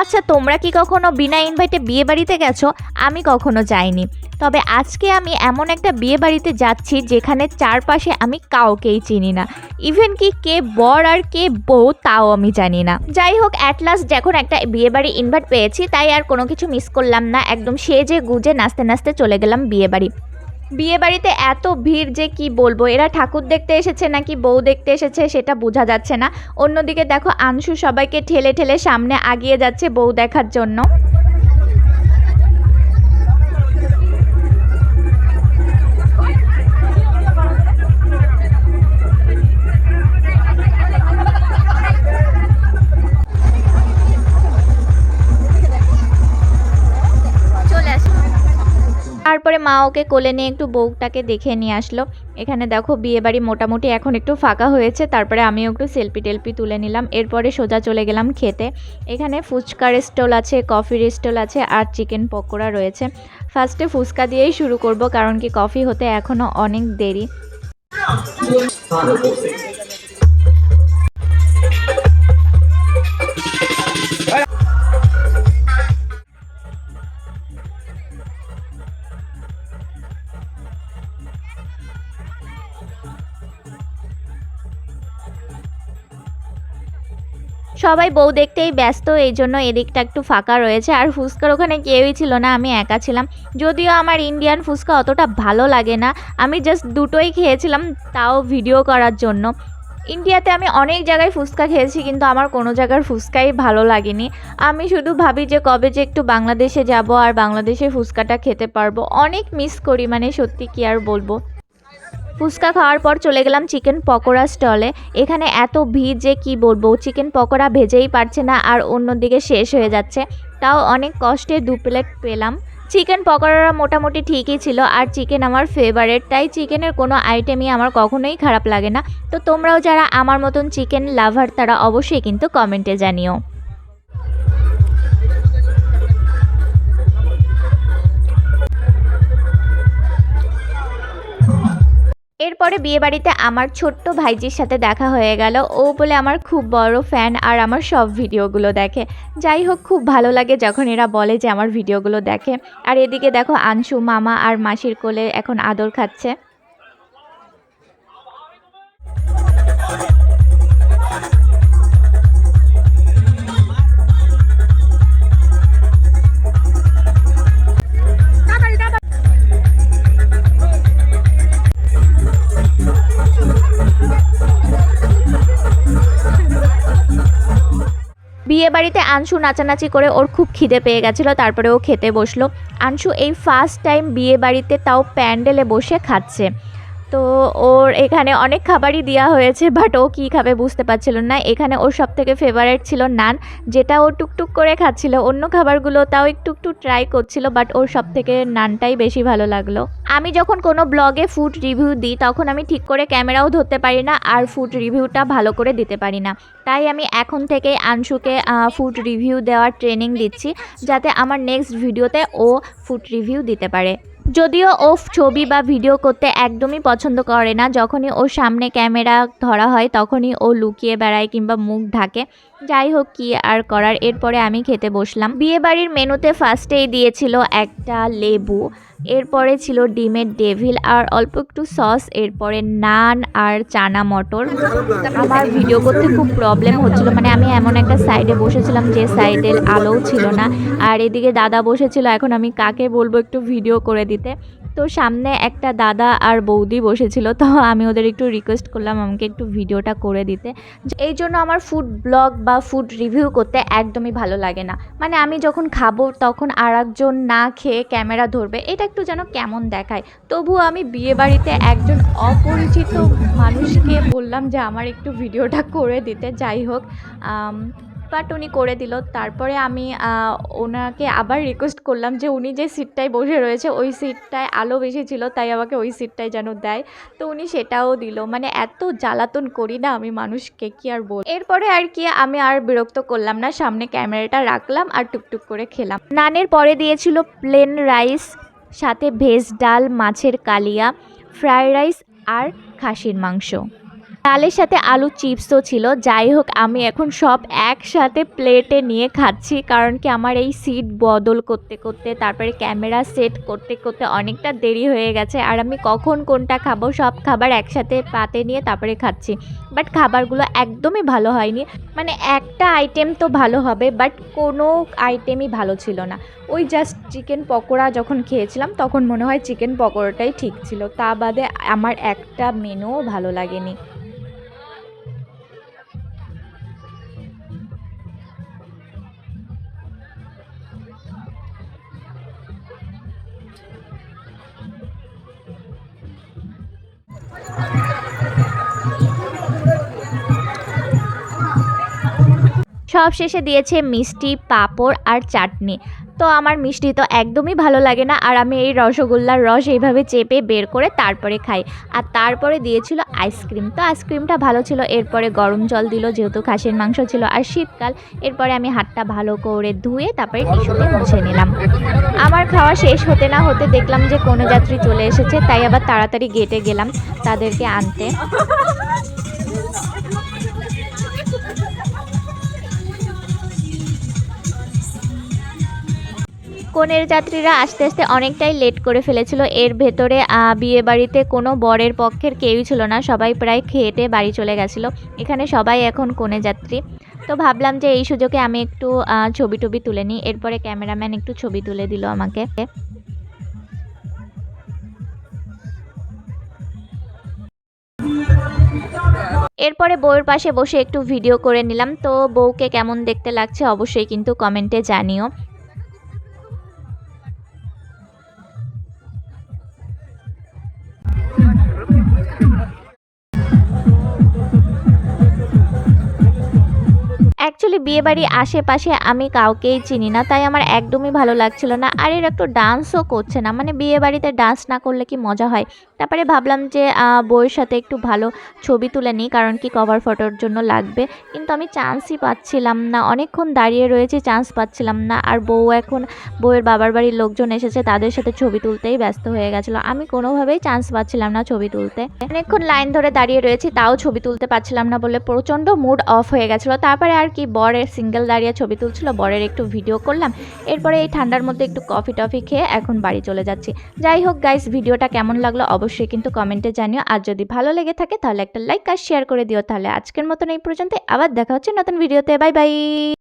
আচ্ছা তোমরা কি কখনো বিনা ইনভাইটে বিয়ে বাড়িতে গেছো? আমি কখনো যাইনি। তবে আজকে আমি এমন একটা বিয়ে বাড়িতে যাচ্ছি যেখানে চারপাশে আমি কাউকেই চিনি না। ইভেন কি কে বর আর কে বউ তাও আমি জানি না। যাই হোক অ্যাট লাস্ট যখন একটা বিয়ে বাড়ি ইনভাইট পেয়েছি, তাই আর কোনো কিছু মিস করলাম না। একদম সেজে গুজে নাচতে নাচতে চলে গেলাম বিয়ে বাড়ি। বিয়ে বাড়িতে এত ভিড় যে কি বলব? এরা ঠাকুর দেখতে এসেছে নাকি বউ দেখতে এসেছে সেটা বোঝা যাচ্ছে না। অন্যদিকে দেখো, আংশু সবাইকে ঠেলে ঠেলে সামনে আগিয়ে যাচ্ছে বউ দেখার জন্য। মা ওকে কোলে নিয়ে একটু বউটাকে দেখে নিয়ে আসলো। এখানে দেখো বিয়ে বাড়ি মোটামুটি এখন একটু ফাঁকা হয়েছে, তারপরে আমিও একটু সেলফি টেলফি তুলে নিলাম, এরপরে সোজা চলে গেলাম খেতে। এখানে ফুচকার স্টল আছে, কফির স্টল আছে আর চিকেন পকোড়া রয়েছে। ফার্স্টে ফুচকা দিয়েই শুরু করব, কারণ কি কফি হতে এখনও অনেক দেরি। সবাই বউ দেখতেই ব্যস্ত, এই জন্য এদিকটা একটু ফাঁকা রয়েছে। আর ফুচকার ওখানে কেউই ছিল না, আমি একা ছিলাম। যদিও আমার ইন্ডিয়ান ফুচকা অতটা ভালো লাগে না, আমি জাস্ট দুটোই খেয়েছিলাম, তাও ভিডিও করার জন্য। ইন্ডিয়াতে আমি অনেক জায়গায় ফুচকা খেয়েছি, কিন্তু আমার কোনো জায়গার ফুচকাই ভালো লাগেনি। আমি শুধু ভাবি যে কবে যে একটু বাংলাদেশে যাব, আর বাংলাদেশে ফুচকাটা খেতে পারব। অনেক মিস করি মানে সত্যি কি আর বলব। ফুচকা খাওয়ার পর চলে গেলাম চিকেন পকোড়া স্টলে। এখানে এত ভিড় যে কি বলব, চিকেন পকোড়া ভেজেই পারছে না আর অন্যদিকে শেষ হয়ে যাচ্ছে। তাও অনেক কষ্টে দু প্লেট পেলাম। চিকেন পকোড়াটা মোটামুটি ঠিকই ছিল আর চিকেন আমার ফেভারেট তাই চিকেনের কোনো আইটেমই আমার কখনোই খারাপ লাগে না। তো তোমরাও যারা আমার মতন চিকেন লাভার তারা অবশ্যই কিন্তু কমেন্টে জানিও। এরপরে বিয়েবাড়িতে আমার ছোট্ট ভাইজির সাথে দেখা হয়ে গেল। ও বলে আমার খুব বড় ফ্যান আর আমার সব ভিডিওগুলো দেখে। যাই হোক, খুব ভালো লাগে যখন এরা বলে যে আমার ভিডিওগুলো দেখে। আর এদিকে দেখো আনসু মামা আর মাসির কোলে এখন আদর খাচ্ছে। বিয়ে বাড়িতে আনশু নাচানাচি করে ওর খুব খিদে পেয়ে গেছিল, তারপরে ও খেতে বসল। আনশু এই ফার্স্ট টাইম বিয়ে বাড়িতে তাও প্যান্ডেলে বসে খাচ্ছে। তো ওর এখানে অনেক খাবারই দেওয়া হয়েছে বাট ও কী খাবে বুঝতে পারছিল না। এখানে ওর সব থেকে ফেভারেট ছিল নান, যেটা ও টুকটুক করে খাচ্ছিল। অন্য খাবারগুলো তাও একটু একটু ট্রাই করছিল বাট ওর সব থেকে নানটাই বেশি ভালো লাগল। আমি যখন কোনো ব্লগে ফুড রিভিউ দিই, তখন আমি ঠিক করে ক্যামেরাও ধরতে পারি না, আর ফুড রিভিউটা ভালো করে দিতে পারি না। তাই আমি এখন থেকে আংশুকে ফুড রিভিউ দেওয়ার ট্রেনিং দিচ্ছি, যাতে আমার নেক্সট ভিডিওতে ও ফুড রিভিউ দিতে পারে। যদিও ও ছবি বা ভিডিও করতে একদমই পছন্দ করে না। যখনই ওর সামনে ক্যামেরা ধরা হয়, তখনই ও লুকিয়ে বেড়ায় কিংবা মুখ ঢাকে। যাই হোক কি আর করার, এরপরে আমি খেতে বসলাম। বিয়ে বাড়ির মেনুতে ফার্স্টেই দিয়েছিল একটা লেবু, এরপরে ছিল ডিমের ডেভিল আর অল্প একটু সস, এরপরে নান আর চানা মটর। আমার ভিডিও করতে খুব প্রবলেম হচ্ছিল মানে আমি এমন একটা সাইডে বসেছিলাম যে সাইডের আলোও ছিল না। আর এদিকে দাদা বসেছিল, এখন আমি কাকে বলব একটু ভিডিও করে দিতে। তো সামনে একটা দাদা আর বৌদি বসেছিল, তো আমি ওদের একটু রিকোয়েস্ট করলাম আমাকে একটু ভিডিওটা করে দিতে। এই জন্য আমার ফুড ব্লগ বা ফুড রিভিউ করতে একদমই ভালো লাগে না। মানে আমি যখন খাব তখন আর একজন না খেয়ে ক্যামেরা ধরবে, এটা একটু যেন কেমন দেখায়। তবুও আমি বিয়ে বাড়িতে একজন অপরিচিত মানুষকে বললাম যে আমার একটু ভিডিওটা করে দিতে, যাই হোক বাট উনি করে দিল। তারপরে আমি ওনাকে আবার রিকোয়েস্ট করলাম যে উনি যে সিটটায় বসে রয়েছে, ওই সিটটায় আলো বেশি ছিল, তাই আমাকে ওই সিটটায় যেন দেয়। তো উনি সেটাও দিল। মানে এত জ্বালাতন করি না আমি মানুষকে, কি আর বল? এরপরে আর কি আমি আর বিরক্ত করলাম না, সামনে ক্যামেরাটা রাখলাম আর টুকটুক করে খেলাম। নানের পরে দিয়েছিল প্লেন রাইস সাথে ভেজ ডাল, মাছের কালিয়া ফ্রাইড রাইস আর খাসির মাংস। ডালের সাথে আলু চিপসও ছিল। যাই হোক আমি এখন সব একসাথে প্লেটে নিয়ে খাচ্ছি, কারণ কি আমার এই সিট বদল করতে করতে, তারপরে ক্যামেরা সেট করতে করতে অনেকটা দেরি হয়ে গেছে। আর আমি কখন কোনটা খাব, সব খাবার একসাথে পাতে নিয়ে তারপরে খাচ্ছি। বাট খাবারগুলো একদমই ভালো হয়নি। মানে একটা আইটেম তো ভালো হবে, বাট কোনো আইটেমই ভালো ছিল না। ওই জাস্ট চিকেন পকোড়া যখন খেয়েছিলাম, তখন মনে হয় চিকেন পকোড়াটাই ঠিক ছিল। তা বাদে আমার একটা মেনুও ভালো লাগেনি। সব শেষে দিয়েছে মিষ্টি, পাঁপড় আর চাটনি। তো আমার মিষ্টি তো একদমই ভালো লাগে না, আর আমি এই রসগোল্লার রস এইভাবে চেপে বের করে তারপরে খাই। আর তারপরে দিয়েছিল আইসক্রিম। তো আইসক্রিমটা ভালো ছিল, এরপরে গরম জল দিল, যেহেতু খাসির মাংস ছিল। আর শীতকাল, এরপরে আমি হাতটা ভালো করে ধুয়ে তারপরে টিস্যুতে মুছে নিলাম। আমার খাওয়া শেষ হতে না হতে দেখলাম যে কোনো যাত্রী চলে এসেছে, তাই আবার তাড়াতাড়ি গেটে গেলাম তাদেরকে আনতে। কনের যাত্রীরা আস্তে আস্তে অনেকটাই লেট করে ফেলেছিল। এর ভেতরে বিয়ে বাড়িতে কোনো বরের পক্ষের কেউই ছিল না। সবাই প্রায় খেয়েটে বাড়ি চলে গেছিল। এখানে সবাই এখন কনে যাত্রী। তো ভাবলাম যে এই সুযোগে আমি একটু ছবি টবি তুলে নিই। এরপরে ক্যামেরাম্যান একটু ছবি তুলে দিল আমাকে। এরপরে বউয়ের পাশে বসে একটু ভিডিও করে নিলাম। তো বউকে কেমন দেখতে লাগছে অবশ্যই কিন্তু কমেন্টে জানিও। অ্যাকচুয়ালি বিয়েবাড়ি আশেপাশে আমি কাউকেই চিনি না, তাই আমার একদমই ভালো লাগছিল না। আর এর একটু ডান্সও করছে না মানে বিয়ে বাড়িতে ডান্স না করলে কি মজা হয়? তারপরে ভাবলাম যে আহ, বউয়ের সাথে একটু ভালো ছবি তুলে নিই কারণ কি কভার ফটোর জন্য লাগবে। কিন্তু আমি চান্সই পাচ্ছিলাম না অনেকক্ষণ দাঁড়িয়ে রয়েছে চান্স পাচ্ছিলাম না। আর বউ এখন বউয়ের বাবার বাড়ির লোকজন এসেছে তাদের সাথে ছবি তুলতেই ব্যস্ত হয়ে গেছিল। আমি কোনোভাবেই চান্স পাচ্ছিলাম না ছবি তুলতে। অনেকক্ষণ লাইন ধরে দাঁড়িয়ে রয়েছি তাও ছবি তুলতে পারছিলাম না বলে প্রচণ্ড মুড অফ হয়ে গেছিল। তারপরে আর কি বরের সিঙ্গেল দাঁড়িয়ে ছবি তুলছিল বরের একটু ভিডিও করলাম। এরপরে এই ঠান্ডার মধ্যে একটু কফি টফি খেয়ে এখন বাড়ি চলে যাচ্ছি। যাই হোক গাইস ভিডিওটা কেমন লাগল অবশ্যই কিন্তু কমেন্টে জানিও। আর যদি ভালো লেগে থাকে তাহলে একটা লাইক আর শেয়ার করে দিও। তাহলে আজকের মতন এই পর্যন্ত আবার দেখা হচ্ছে নতুন ভিডিওতে। Bye bye.